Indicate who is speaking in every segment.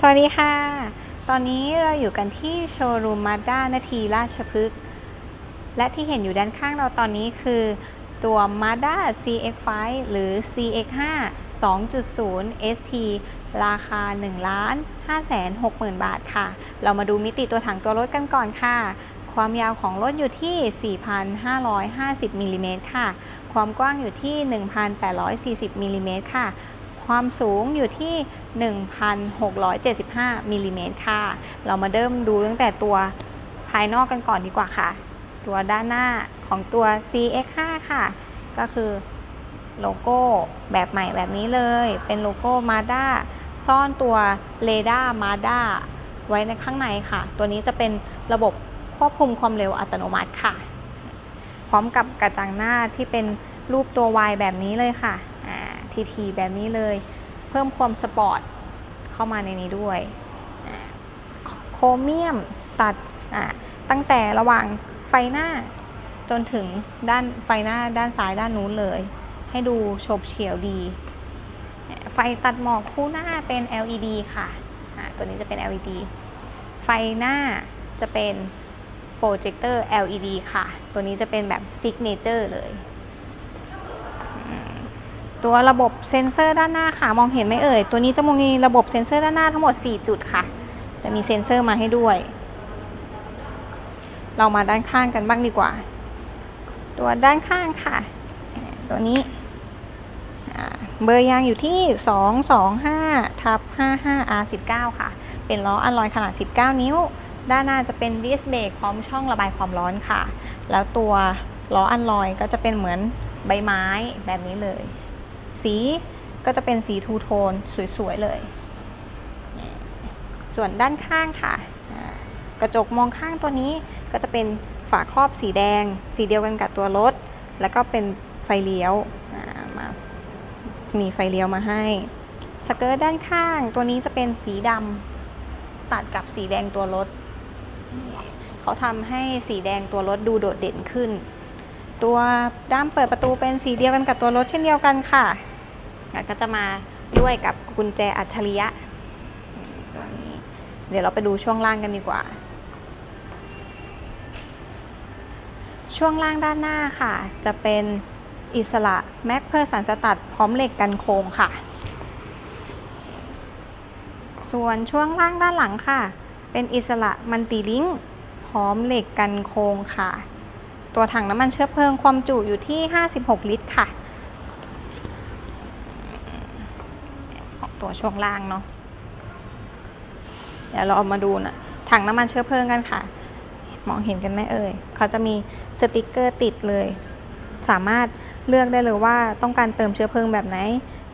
Speaker 1: สวัสดีค่ะ ตอนนี้เราอยู่กันที่โชว์รูมมาด้านาทีราชพฤกษ์ และที่เห็นอยู่ด้านข้างเราตอนนี้คือ ตัว Mazda CX-5 หรือ CX-5 2.0 SP ราคา1ล้าน5 6 0 0 0 0 บาทค่ะ เรามาดูมิติตัวถังตัวรถกันก่อนค่ะ ความยาวของรถอยู่ที่ 4,550มิลลิเมตรค่ะ ความกว้างอยู่ที่ 1,840มิลลิเมตรค่ะ ความสูงอยู่ที่ 1,675มิลลิเมตรค่ะ เรามาเริ่มดูตั้งแต่ตัวภายนอกกันก่อนดีกว่าค่ะ ตัวด้านหน้าของตัว CX5 ค่ะ ก็คือโลโก้แบบใหม่แบบนี้เลย เป็นโลโก้ Mazda ซ่อนตัวเรดาร์ Mazda ไว้ในข้างในค่ะ ตัวนี้จะเป็นระบบควบคุมความเร็วอัตโนมัติค่ะ พร้อมกับกระจังหน้าที่เป็นรูปตัว Y แบบนี้เลยค่ะทีทีแบบนี้เลย เพิ่มความสปอร์ตเข้ามาในนี้ด้วย โครเมียมตัดตั้งแต่ระหว่างไฟหน้า จนถึงด้านไฟหน้าด้านซ้ายด้านนู้นเลย ให้ดูโฉบเฉี่ยวดี ไฟตัดหมอกคู่หน้าเป็น LED ค่ะตัวนี้จะเป็น LED ไฟหน้าจะเป็นโปรเจคเตอร์ LED ค่ะ ตัวนี้จะเป็นแบบ Signature เลย ตัวระบบเซ็นเซอร์ด้านหน้าค่ะ มองเห็นไหมเอ่ย ตัวนี้จะมีระบบเซ็นเซอร์ด้านหน้าทั้งหมด 4 จุดค่ะ จะมีเซ็นเซอร์มาให้ด้วย เรามาด้านข้างกันบ้างดีกว่า ตัวด้านข้างค่ะ ตัวนี้เบอร์ยางอยู่ที่ 225ทับ55 R19 ค่ะ เป็นล้ออัลลอยขนาด 19 นิ้ว ด้านหน้าจะเป็นดิสเบรกพร้อมช่องระบายความร้อนค่ะ แล้วตัวล้ออัลลอยก็จะเป็นเหมือนใบไม้แบบนี้เลย สีก็จะเป็นสีทูโทนสวยๆเลย ส่วนด้านข้างค่ะ กระจกมองข้างตัวนี้ก็จะเป็นฝาครอบสีแดง สีเดียวกันกับตัวรถ แล้วก็เป็นไฟเลี้ยวมามีไฟเลี้ยวมาให้สเกิร์ตด้านข้างตัวนี้จะเป็นสีดำตัดกับสีแดงตัวรถ เขาทำให้สีแดงตัวรถดูโดดเด่นขึ้น ตัวด้ามเปิดประตูเป็นสีเดียวกันกับตัวรถเช่นเดียวกันค่ะแล้วก็จะมาด้วยกับกุญแจอัจฉริยะตัวนี้เดี๋ยวเราไปดูช่วงล่างกันดีกว่า ช่วงล่างด้านหน้าค่ะ จะเป็นอิสระแม็กเพอร์สันสตัดพร้อมเหล็กกันโค้งค่ะ ส่วนช่วงล่างด้านหลังค่ะ เป็นอิสระมันติลิงพร้อมเหล็กกันโค้งค่ะ ตัวถังน้ำมันเชื้อเพลิงความจุอยู่ที่ 56 ลิตรค่ะ ของตัวช่วงล่างเนาะ เดี๋ยวเราเอามาดูนะถังน้ำมันเชื้อเพลิงกันค่ะ มองเห็นกันไหมเอ่ย เขาจะมีสติกเกอร์ติดเลย สามารถเลือกได้เลยว่าต้องการเติมเชื้อเพลิงแบบไหน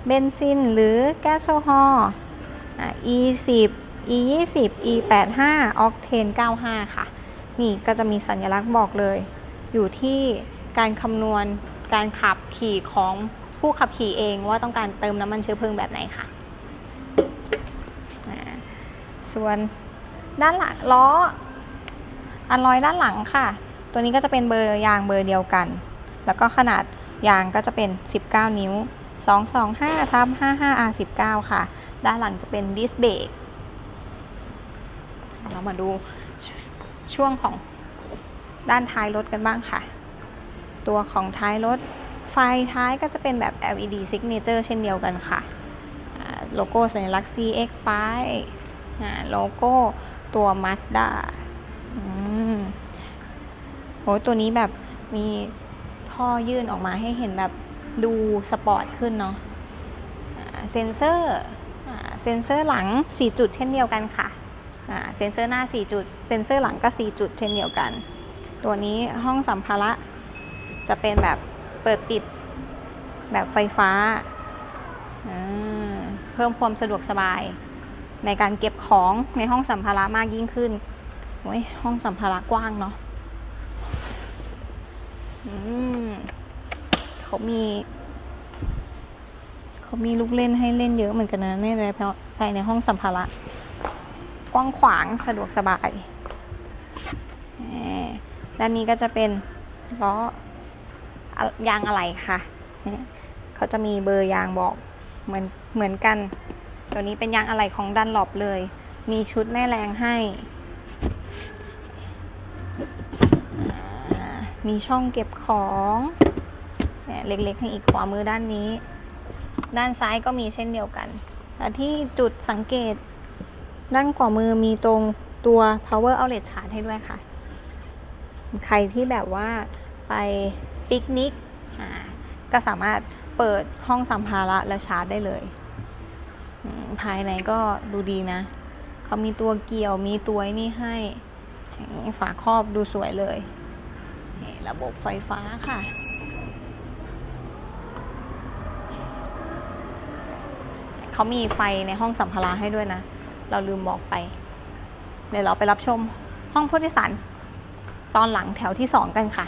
Speaker 1: เบนซินหรือแก๊สโซฮอล์อะ E 10 E 20 E 85ออกเทน95 ค่ะ นี่ก็จะมีสัญลักษณ์บอกเลย อยู่ที่การคำนวณการขับขี่ของผู้ขับขี่เองว่าต้องการเติมน้ำมันเชื้อเพลิงแบบไหนค่ะอ่าส่วนด้านหลังล้ออันลอยด้านหลังค่ะ ตัวนี้ก็จะเป็นเบอร์ยางเบอร์เดียวกัน แล้วก็ขนาดยางก็จะเป็น 19 นิ้ว 225ทับ55 R19 ค่ะ ด้านหลังจะเป็นดิสเบรกเรามาดูชช่วงของ ด้านท้ายรถกันบ้างค่ะ ตัวของท้ายรถ ไฟท้ายก็จะเป็นแบบ LED signature เช่นเดียวกันค่ะ โลโก้สัญลักษณ์ CX5 อ่าโลโก้ตัว Mazda โหตัวนี้แบบมีท่อยื่นออกมาให้เห็นแบบดูสปอร์ตขึ้นเนาะเซนเซอร์เซนเซอร์หลัง 4 จุดเช่นเดียวกันค่ะเซนเซอร์หน้า 4 จุด เซนเซอร์หลังก็ 4 จุดเช่นเดียวกัน ตัวนี้ห้องสัมภาระจะเป็นแบบเปิดปิดแบบไฟฟ้า เพิ่มความสะดวกสบาย ในการเก็บของในห้องสัมภาระมากยิ่งขึ้นโอ้ยห้องสัมภาระกว้างเนาะเขามีเขามีลูกเล่นให้เล่นเยอะเหมือนกันนะในในภายในห้องสัมภาระ กว้างขวางสะดวกสบาย ด้านนี้ก็จะเป็นล้ออะยางอะไรค่ะ เขาจะมีเบอร์ยางบอกเหมือนเหมือนกัน ตัวนี้เป็นยางอะไหล่ของดันหลบเลย มีชุดแม่แรงให้ มีช่องเก็บของเล็กๆ ให้อีกขวามือด้านนี้ ด้านซ้ายก็มีเช่นเดียวกันและที่จุดสังเกต ด้านขวามือมีตรงตัว power outlet charge ให้ด้วยค่ะ ใครที่แบบว่าไปปิกนิกอ่าก็สามารถเปิดห้องสัมภาระแล้วชาร์จได้เลย ภายในก็ดูดีนะ เขามีตัวเกี่ยวมีตัวนี่ให้ฝาครอบดูสวยเลย ระบบไฟฟ้าค่ะ เขามีไฟในห้องสัมภาระให้ด้วยนะ เราลืมบอกไป เดี๋ยวเราไปรับชมห้องผู้โดยสาร ตอนหลังแถวที่สองกันค่ะ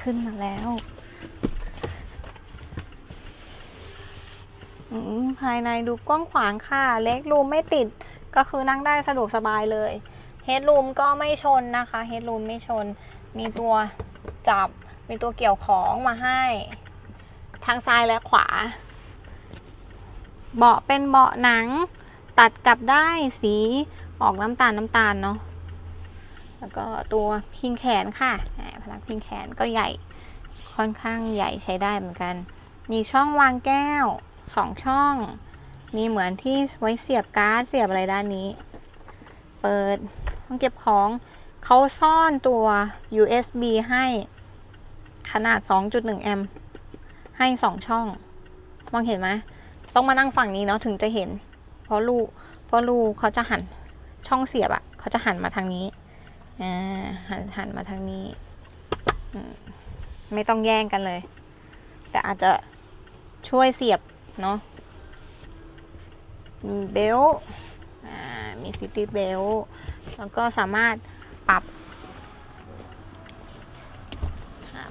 Speaker 1: ขึ้นมาแล้ว ภายในดูกว้างขวางค่ะ เล็กรูมไม่ติดก็คือนั่งได้สะดวกสบายเลยเฮดรูมก็ไม่ชนนะคะเฮดรูมไม่ชน มีตัวจับ มีตัวเกี่ยวของมาให้ ทางซ้ายและขวา เบาะเป็นเบาะหนัง ตัดกลับได้สีออกน้ำตาลน้ำตาลเนาะแล้วก็ตัวพิงแขนค่ะพนักพิงแขนก็ใหญ่ค่อนข้างใหญ่ใช้ได้เหมือนกัน มีช่องวางแก้วสองช่อง มีเหมือนที่ไว้เสียบการ์ดเสียบอะไรด้านนี้ เปิดห้องเก็บของเขาซ่อนตัว USB ให้ขนาด 2.1 แอมป์ให้ 2 ช่อง มองเห็นไหม ต้องมานั่งฝั่งนี้เนาะถึงจะเห็น เพราะลูกเพราะลูกเขาจะหันช่องเสียบอะเขาจะหันมาทางนี้อ่าหันหันมาทางนี้ ไม่ต้องแย่งกันเลย แต่อาจจะช่วยเสียบเนาะเบลต์อ่ามีซิตี้เบลต์แล้วก็สามารถปรับ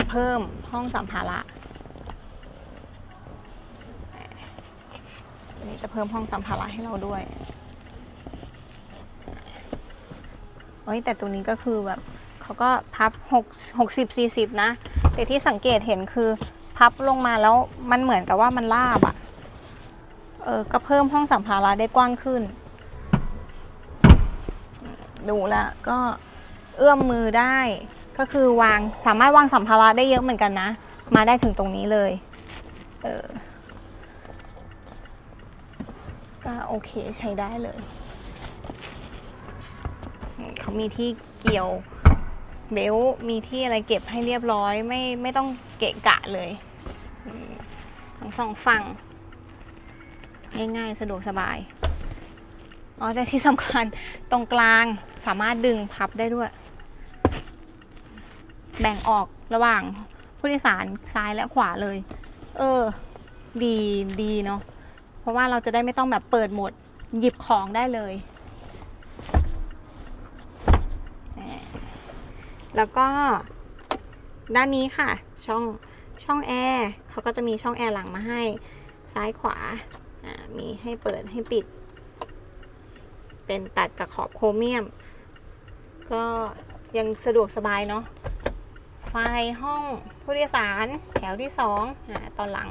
Speaker 1: เพิ่มห้องสัมภาระ อันนี้จะเพิ่มห้องสัมภาระให้เราด้วยเฮ้ยแต่ตรงนี้ก็คือแบบเขาก็พับ6 60 40 นะ แต่ที่สังเกตเห็นคือพับลงมาแล้วมันเหมือนกับว่ามันลาบอะ่ะ เออ ก็เพิ่มห้องสัมภาระได้กว้างขึ้น ดูละก็เอื้อมมือได้ ก็คือวางสามารถวางสัมภาระได้เยอะเหมือนกันนะ มาได้ถึงตรงนี้เลย เออ ก็โอเคใช้ได้เลย เขามีที่เกี่ยวเบลมีที่อะไรเก็บให้เรียบร้อย ไม่ไม่ต้องเกะกะเลยทั้งสองฝั่ง ง่ายๆ สะดวกสบายอ๋อแต่ที่สำคัญตรงกลางสามารถดึงพับได้ด้วย แบ่งออกระหว่างผู้โดยสารซ้ายและขวาเลย เออ ดีดีเนาะ เพราะว่าเราจะได้ไม่ต้องแบบเปิดหมดหยิบของได้เลย แล้วก็ด้านนี้ค่ะ ช่องช่องแอร์เขาก็จะมีช่องแอร์หลังมาให้ซ้ายขวา มีให้เปิดให้ปิด เป็นตัดกับขอบโครเมียม ก็ยังสะดวกสบายเนาะไฟห้องผู้โดยสารแถวที่สองอตอนหลัง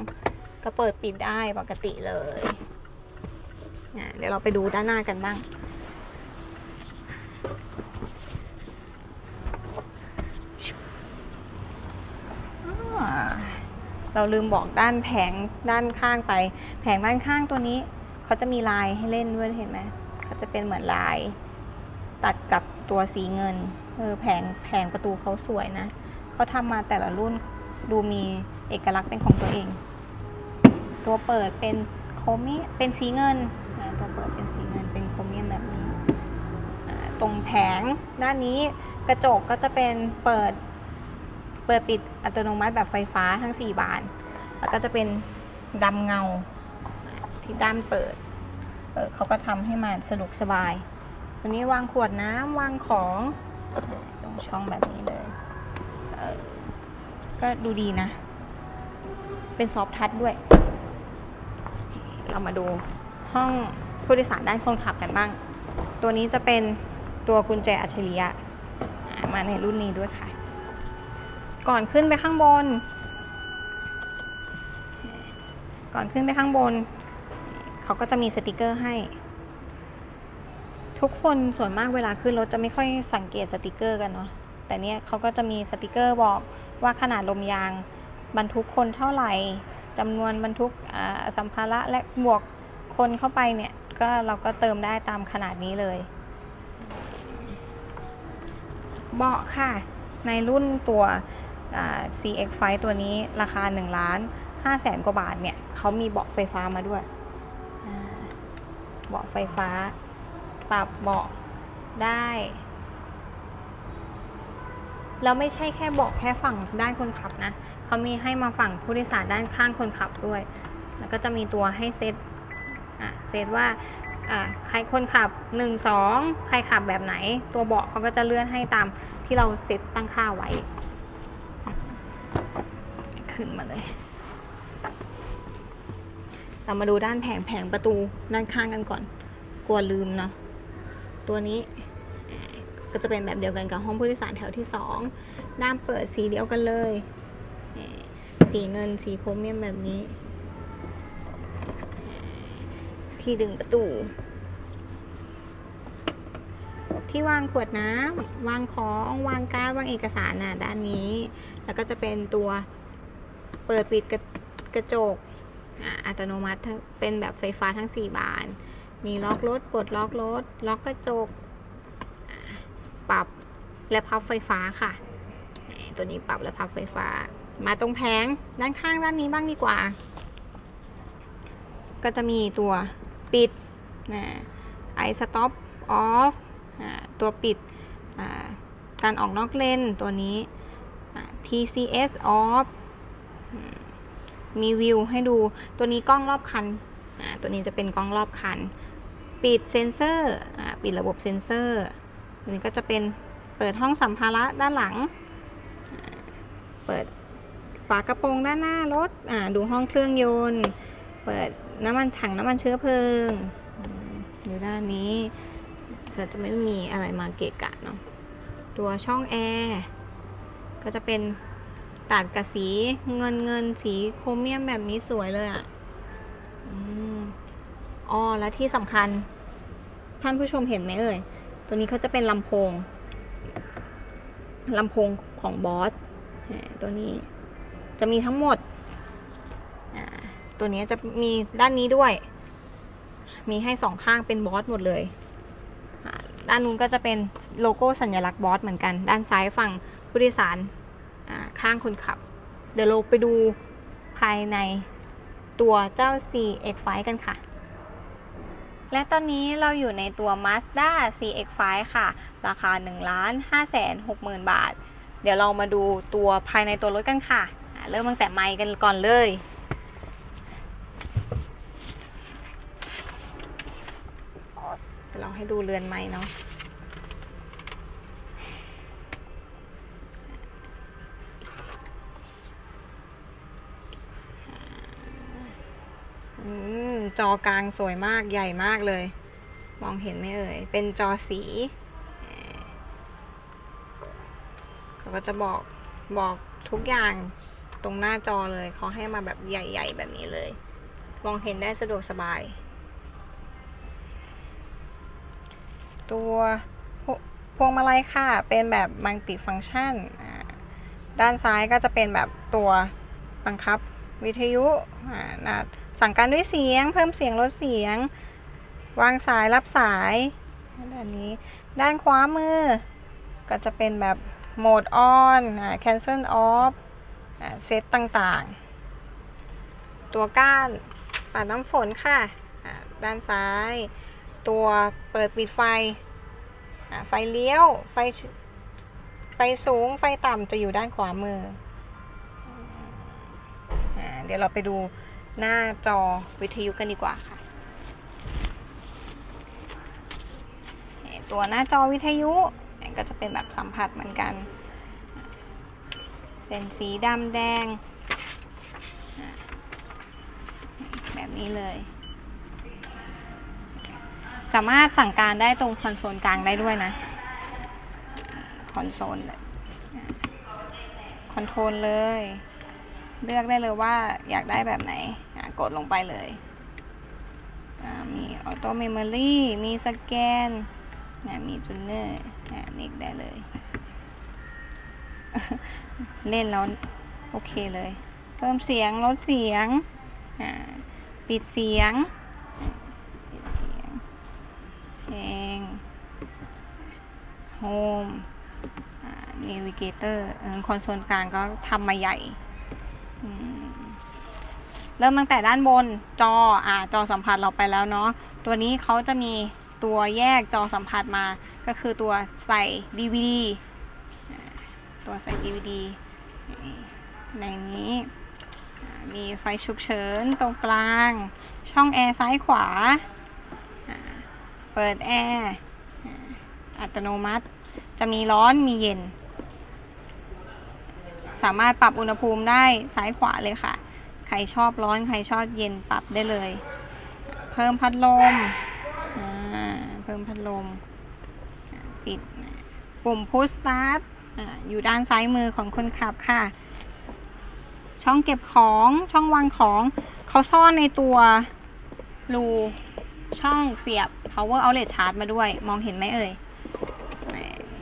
Speaker 1: ก็เปิดปิดได้ปกติเลยอ่เดี๋ยวเราไปดูด้านหน้ากันบ้าง เราลืมบอกด้านแผงด้านข้างไป แผงด้านข้างตัวนี้ เขาจะมีลายให้เล่นด้วยเห็นไหมเขาจะเป็นเหมือนลาย ตัดกับตัวสีเงิน เออแผงแผงประตูเขาสวยนะ เขาทำมาแต่ละรุ่นดูมีเอกลักษณ์เป็นของตัวเอง ตัวเปิดเป็นโครเมียเป็นสีเงินตัวเปิดเป็นสีเงินเป็นโครเมียมแบบนี้ ตรงแผงด้านนี้กระจกก็จะเป็นเปิดเปิดปิดอัตโนมัติแบบไฟฟ้าทั้ง 4 บาน แล้วก็จะเป็นดำเงาที่ด้านเปิดเเขาก็ทำให้มันสะดวกสบายตัวนี้วางขวดน้ำวางของตรงช่องแบบนี้เลยเก็ดูดีนะ เป็นซอฟทัชด้วย เรามาดูห้องผู้โดยสารด้านคนขับกันบ้าง ตัวนี้จะเป็นตัวกุญแจอัจฉริยะมาในรุ่นนี้ด้วยค่ะ ก่อนขึ้นไปข้างบน ก่อนขึ้นไปข้างบน เขาก็จะมีสติกเกอร์ให้ ทุกคนส่วนมากเวลาขึ้นรถจะไม่ค่อยสังเกตสติกเกอร์กันเนาะ แต่เนี้ยเขาก็จะมีสติกเกอร์บอกว่าขนาดลมยางบรรทุกคนเท่าไหร่ จำนวนบรรทุกสัมภาระและบวกคนเข้าไปเนี่ยก็เราก็เติมได้ตามขนาดนี้เลย เบาะค่ะ ในรุ่นตัว CX5 ตัวนี้ราคา1ล้าน5แสนกว่าบาทเนี่ยเขามีเบาะไฟฟ้ามาด้วย เบาะไฟฟ้า ปรับเบาะได้ แล้วไม่ใช่แค่เบาะแค่ฝั่งด้านคนขับนะ เขามีให้มาฝั่งผู้โดยสารด้านข้างคนขับด้วย แล้วก็จะมีตัวให้เซตอะเซตว่าใครคนขับ 1 2 ใครขับแบบไหน ตัวเบาะเขาก็จะเลื่อนให้ตามที่เราเซตตั้งค่าไว้ ขึ้นมาเลย เรามาดูด้านแผงแผงประตูด้านข้างกันก่อน กลัวลืมเนาะ ตัวนี้ก็จะเป็นแบบเดียวกันกับห้องผู้โดยสารแถวที่ 2 ด้านเปิดสีเดียวกันเลย สีเงินสีโครเมียมแบบนี้ ที่ดึงประตู ที่วางขวดน้ำวางของวางการ์ดวางเอกสารน่ะด้านนี้ แล้วก็จะเป็นตัวเปิดปิดกระกระจกอ่าอัตโนมัติทั้งเป็นแบบไฟฟ้าทั้ง 4 บาน มีล็อกรถปลดล็อกรถ ล็อกกระจก ปรับและพับไฟฟ้าค่ะ ตัวนี้ปรับและพับไฟฟ้า มาตรงแผงด้านข้างด้านนี้บ้างดีกว่า ก็จะมีตัวปิดนะไอสต็อปออฟตัวปิดการออกนอกเลนตัวนี้ TCS off มีวิวให้ดูตัวนี้กล้องรอบคัน ตัวนี้จะเป็นกล้องรอบคัน ปิดเซนเซอร์ปิดระบบเซนเซอร์ตัวนี้ก็จะเป็นเปิดห้องสัมภาระด้านหลัง เปิดากระโปรงด้านหน้ารถอ่าดูห้องเครื่องยนต์ เปิดน้ำมันถังน้ำมันเชื้อเพลิงอยู่ด้านนี้เราจะไม่มีอะไรมาเกะกะเนาะตัวช่องแอร์ก็จะเป็นตัดกับสีเงินเงินสีโครเมียมแบบนี้สวยเลยอะ่ะอ๋อและที่สำคัญ ท่านผู้ชมเห็นไหมเอ่ย ตัวนี้เขาจะเป็นลำโพงลำโพงของบอสตัวนี้ จะมีทั้งหมด ตัวนี้จะมีด้านนี้ด้วย มีให้สองข้างเป็นบอสหมดเลย ด้านนู้นก็จะเป็นโลโก้สัญลักษณ์บอสเหมือนกัน ด้านซ้ายฝั่งผู้โดยสารข้างคนขับ เดี๋ยวเราไปดูภายในตัวเจ้า CX5 กันค่ะ และตอนนี้เราอยู่ในตัว Mazda CX5 ค่ะ ราคา1ล้าน5แสน6หมื่นบาท เดี๋ยวเรามาดูตัวภายในตัวรถกันค่ะ เริ่มตั้งแต่ไมค์กันก่อนเลย เราให้ดูเรือนไม้เนาะอืมจอกลางสวยมากใหญ่มากเลย มองเห็นไหมเอ่ย เป็นจอสีเขาก็จะบอกบอกทุกอย่าง ตรงหน้าจอเลยเขาให้มาแบบใหญ่ ๆ แบบนี้เลย มองเห็นได้สะดวกสบาย ตัวพวงมาลัยค่ะ เป็นแบบมัลติฟังชัน ด้านซ้ายก็จะเป็นแบบตัวบังคับวิทยุสั่งการด้วยเสียง เพิ่มเสียงลดเสียง วางสายรับสายด้านนี้ ด้านขวามือ ก็จะเป็นแบบโหมดออน cancel off อ่า เซตต่างๆ ตัวก้านปัดน้ำฝนค่ะ ด้านซ้าย ตัวเปิดปิดไฟ ไฟเลี้ยว ไฟ ไฟสูง ไฟต่ำจะอยู่ด้านขวามืออเดี๋ยวเราไปดูหน้าจอวิทยุกันดีกว่าค่ะ ตัวหน้าจอวิทยุก็จะเป็นแบบสัมผัสเหมือนกัน เป็นสีดำแดง แบบนี้เลย สามารถสั่งการได้ตรงคอนโซลกลางได้ด้วยนะ คอนโซลคอนโทรลเลย เลือกได้เลยว่าอยากได้แบบไหน กดลงไปเลย มีออโต้เมมโมรีมีสแกน มีจูเนอร์อะนิกได้เลย เล่นแล้วโอเคเลย เพิ่มเสียงลดเสียง ปิดเสียงปิดเสียง เพลง โฮมนีวิเกเตอร์คอนโซลกลางก็ทำมาใหญ่ เริ่มตั้งแต่ด้านบนจออ่าจอสัมผัสเราไปแล้วเนาะ ตัวนี้เขาจะมีตัวแยกจอสัมผัสมา ก็คือตัวใส่ DVD ตัวใส่ DVD ในนี้ มีไฟฉุกเฉินตรงกลาง ช่องแอร์ซ้ายขวา เปิดแอร์อัตโนมัติ จะมีร้อนมีเย็น สามารถปรับอุณหภูมิได้ซ้ายขวาเลยค่ะ ใครชอบร้อนใครชอบเย็นปรับได้เลย เพิ่มพัดลม เพิ่มพัดลม ปิด ปุ่มพุชสตาร์ท อยู่ด้านซ้ายมือของคนขับค่ะ ช่องเก็บของช่องวางของเขาซ่อนในตัวรูช่องเสียบ power outlet charge มาด้วย มองเห็นไหมเอ่ย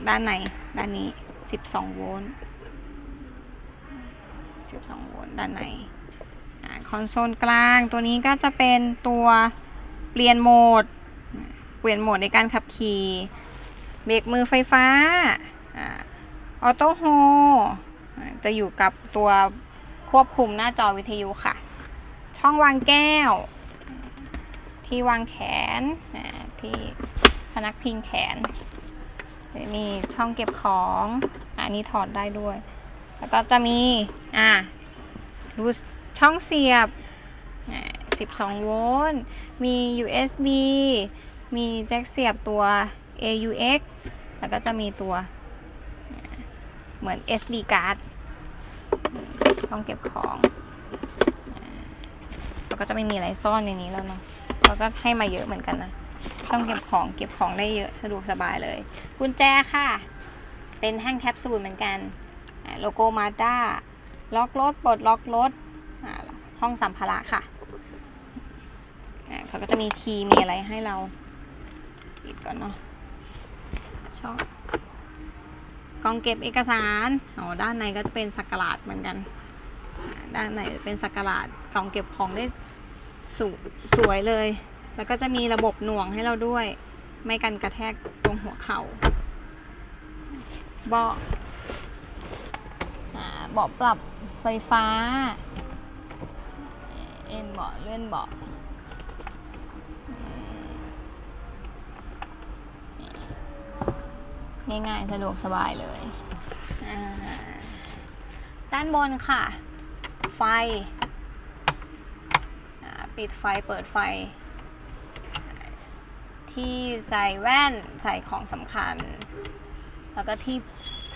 Speaker 1: ด้านในด้านนี้ 12 โวลต์ 12 โวลต์ด้านในอคอนโซลกลางตัวนี้ก็จะเป็นตัวเปลี่ยนโหมด เปลี่ยนโหมดในการขับขี่ เบรกมือไฟฟ้า ออโต้โฮจะอยู่กับตัวควบคุมหน้าจอวิทยุค่ะ ช่องวางแก้ว ที่วางแขนที่พนักพิงแขนมีช่องเก็บของอันนี้ถอดได้ด้วย แล้วก็จะมีอ่ารูช่องเสียบ 12 โวลต์ มี USB มีแจ็คเสียบตัว AUX แล้วก็จะมีตัว เหมือน SD card ช่องเก็บของอ่าแล้วก็จะไม่มีอะไรซ่อนในนี้แล้วเนาะแล้วก็ให้มาเยอะเหมือนกันนะ ช่องเก็บของเก็บของได้เยอะสะดวกสบายเลย กุญแจค่ะ เป็นแท่งแคปซูลเหมือนกัน โลโก้มาด้าล็อกรถปลดล็อกรถห้องสัมภาระค่ะเขาก็จะมีคีย์มีอะไรให้เราปิดก่อนเนาะช่อง กล่องเก็บเอกสารอ๋อด้านในก็จะเป็นสักการาดเหมือนกัน ด้านในเป็นสักการาดกล่องเก็บของได้สสวยเลย แล้วก็จะมีระบบหน่วงให้เราด้วย ไม่กันกระแทกตรงหัวเขา่าเบาะอ่าเบาะปรับไฟฟ้า เอ็นเบาะเลื่อนเบาะอืม ง่ายๆ สะดวกสบายเลย ด้านบนค่ะ ไฟ ปิดไฟเปิดไฟ ที่ใส่แว่นใส่ของสำคัญ แล้วก็ที่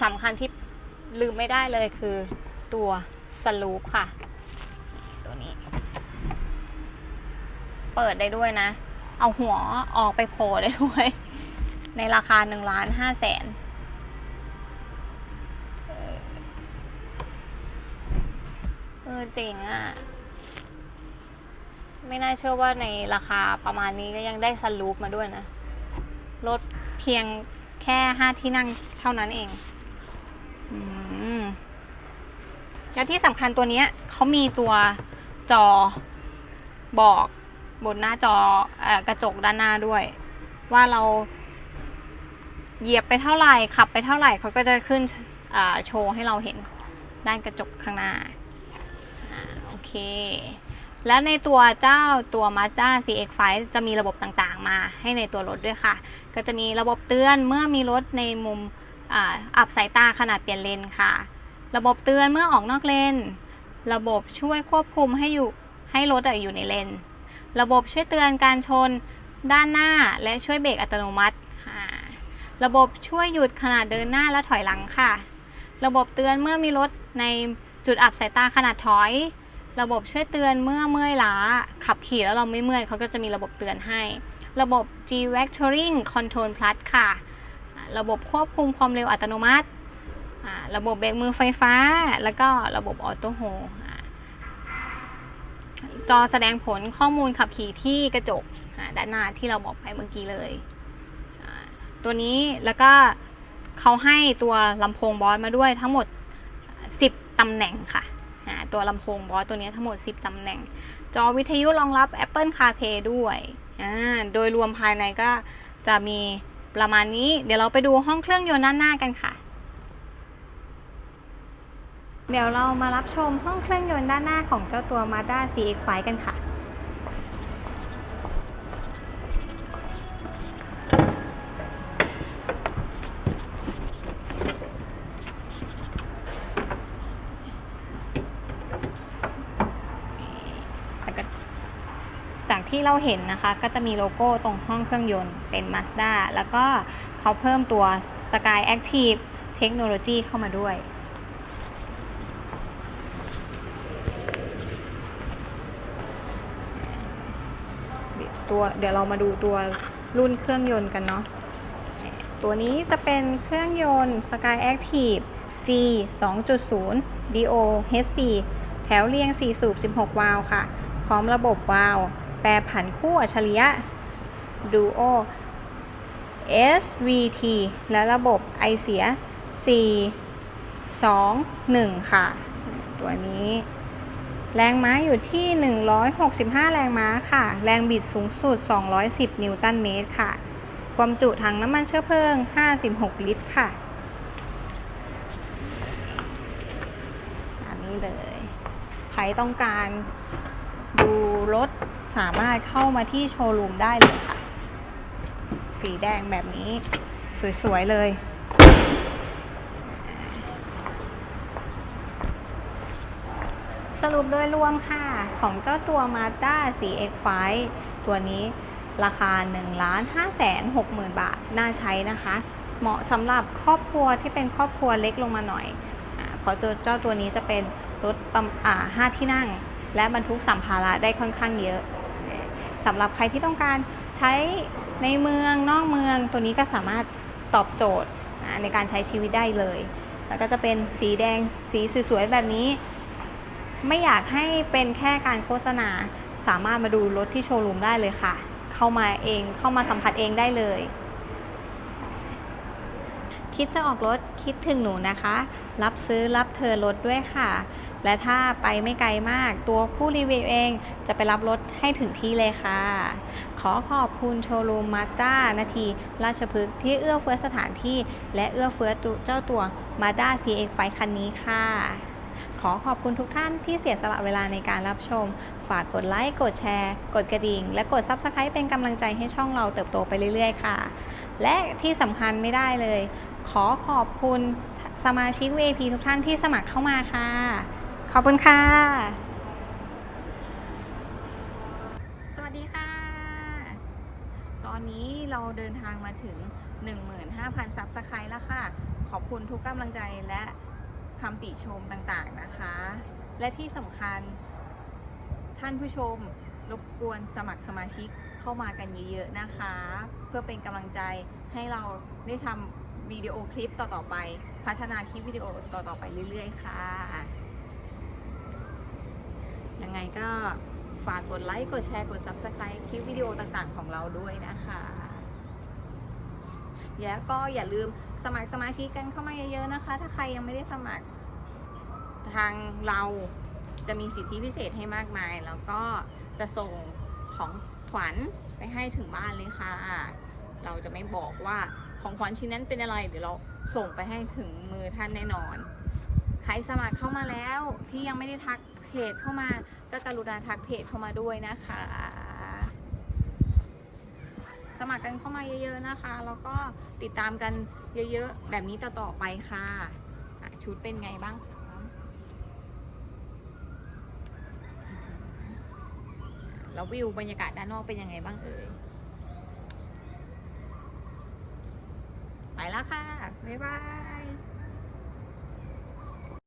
Speaker 1: สำคัญที่ลืมไม่ได้เลยคือตัวสลูปค่ะ ตัวนี้ เปิดได้ด้วยนะ เอาหัวออกไปโผล่ได้ด้วย ในราคาหนึ่งล้านห้าแสนเออเจ๋งอะ ไม่น่าเชื่อว่าในราคาประมาณนี้ก็ยังได้ซันรูฟมาด้วยนะลดเพียงแค่ห้าที่นั่งเท่านั้นเองอืมแล้วที่สำคัญตัวนี้เขามีตัวจอบอกบนหน้าจออกระจกด้านหน้าด้วย ว่าเรา เหยียบไปเท่าไหร่ขับไปเท่าไหร่เขาก็จะขึ้นโชว์ให้เราเห็นด้านกระจกข้างหน้าอโอเค แล้วในตัวเจ้าตัว Mazda CX-5 จะมีระบบต่างๆ มาให้ในตัวรถด้วยค่ะ ก็จะมีระบบเตือนเมื่อมีรถในมุมอ,อับสายตาขนาดเปลี่ยนเลนค่ะ ระบบเตือนเมื่อออกนอกเลน ระบบช่วยควบคุมให้อยู่ให้รถอยู่ในเลน ระบบช่วยเตือนการชนด้านหน้าและช่วยเบรกอัตโนมัติ ระบบช่วยหยุดขณะเดินหน้าและถอยหลังค่ะ ระบบเตือนเมื่อมีรถในจุดอับสายตาขนาดถอย ระบบช่วยเตือนเมื่อเมื่อยล้า ขับขี่แล้วเราไม่เมื่อยเขาก็จะมีระบบเตือนให้ ระบบ G Vectoring Control Plus ค่ะ ระบบควบคุมความเร็วอัตโนมัติ ระบบเบรกมือไฟฟ้า แล้วก็ระบบออโต้โฮจอแสดงผลข้อมูลขับขี่ที่กระจกด้านหน้าที่เราบอกไปเมื่อกี้เลย ตัวนี้แล้วก็เขาให้ตัวลำโพงบอสมาด้วยทั้งหมด 10ตำแหน่งค่ะตัวลำโพงบอสตัวนี้ทั้งหมด 10ตำแหน่ง จอวิทยุรองรับ Apple CarPlay ด้วยโดยรวมภายในก็จะมีประมาณนี้ เดี๋ยวเราไปดูห้องเครื่องยนต์ด้านหน้ากันค่ะ เดี๋ยวเรามารับชมห้องเครื่องยนต์ด้านหน้าของเจ้าตัว Mazda CX-5 กันค่ะ แล้วก็จากที่ เราเห็นนะคะ ก็จะมีโลโก้ตรงห้องเครื่องยนต์เป็น Mazda แล้วก็เขาเพิ่มตัว Sky Active Technology เข้ามาด้วยเดี๋ยวตัวเดี๋ยวเรามาดูตัวรุ่นเครื่องยนต์กันเนาะตัวนี้จะเป็นเครื่องยนต์ Sky Active G 2.0 DO HC แถวเรียง 4 สูบ 16 วาล์วค่ะ พร้อมระบบวาล์ว ปรผันคู่อัจฉริยะ Duo SVT และระบบไอเสีย4 2 1 ค่ะ ตัวนี้ แรงม้าอยู่ที่ 165 แรงม้าค่ะ แรงบิดสูงสุด 210 นิวตันเมตรค่ะ ความจุถังน้ำมันเชื้อเพลิง 56 ลิตรค่ะ อันนี้เลย ใครต้องการ รถสามารถเข้ามาที่โชว์รูมได้เลยค่ะ สีแดงแบบนี้สวย ๆ เลย สรุปโดยรวมค่ะ ของเจ้าตัว Mazda CX-5 ตัวนี้ราคา 1 5 6 0 0 0 0 บาท น่าใช้นะคะ เหมาะสำหรับครอบครัวที่เป็นครอบครัวเล็กลงมาหน่อยอเพราะตัวเจ้าตัวนี้จะเป็นรถประมอ่าห้าที่นั่ง และบรรทุกสัมภาระได้ค่อนข้างเยอะสำหรับใครที่ต้องการใช้ในเมืองนอกเมืองตัวนี้ก็สามารถตอบโจทย์ในการใช้ชีวิตได้เลย แล้วก็จะเป็นสีแดงสีสวยๆแบบนี้ ไม่อยากให้เป็นแค่การโฆษณาสามารถมาดูรถที่โชว์รูมได้เลยค่ะ เข้ามาเองเข้ามาสัมผัสเองได้เลย คิดจะออกรถคิดถึงหนูนะคะ รับซื้อรับเธอรถด้วยค่ะและถ้าไปไม่ไกลมากตัวผู้รีวิวเองจะไปรับรถให้ถึงที่เลยค่ะ ขอขอบคุณโชว์รูมมาสด้านาที ราชพฤกษ์ที่เอื้อเฟื้อสถานที่ และเอื้อเฟื้อเจ้าตัวมาด้า CX-5 คันนี้ค่ะ ขอขอบคุณทุกท่านที่เสียสละเวลาในการรับชม ฝากกดไลค์ กดแชร์ กดกระดิ่ง และกด Subscribe เป็นกำลังใจให้ช่องเราเติบโตไปเรื่อย ๆ ค่ะ และที่สำคัญไม่ได้เลย ขอขอบคุณสมาชิก VIP ทุกท่านที่สมัครเข้ามาค่ะ ขอบคุณค่ะ สวัสดีค่ะ ตอนนี้เราเดินทางมาถึง 15,000ซับสไครต์แล้วค่ะ ขอบคุณทุกกำลังใจและคำติชมต่างๆนะคะ และที่สำคัญท่านผู้ชมรบกวนสมัครสมาชิกเข้ามากันเยอะๆนะคะ เพื่อเป็นกำลังใจให้เราได้ทำวิดีโอคลิปต่อๆไป พัฒนาคลิปวิดีโอต่อๆไปเรื่อยๆค่ะ ยังไงก็ฝากกดไลค์ กดแชร์ กด Subscribe คลิปวิดีโอต่างๆ ของเราด้วยนะคะแล้วก็อย่าลืมสมัครสมาชิกกันเข้ามาเยอะๆนะคะ ถ้าใครยังไม่ได้สมัครทางเราจะมีสิทธิพิเศษให้มากมาย แล้วก็จะส่งของขวัญไปให้ถึงบ้านเลยค่ะ เราจะไม่บอกว่าของขวัญชิ้นนั้นเป็นอะไร เดี๋ยวเราส่งไปให้ถึงมือท่านแน่นอน ใครสมัครเข้ามาแล้วที่ยังไม่ได้ทัก เพจเข้ามาก็กรุณาทักเพจเข้ามาด้วยนะคะ สมัครกันเข้ามาเยอะๆนะคะ แล้วก็ติดตามกันเยอะๆ แบบนี้ต่อๆไปค่ะะชุดเป็นไงบ้างแล้ววิวบรรยากาศด้านนอกเป็นยังไงบ้างเอ่ย ไปแล้วค่ะ บ๊ายบาย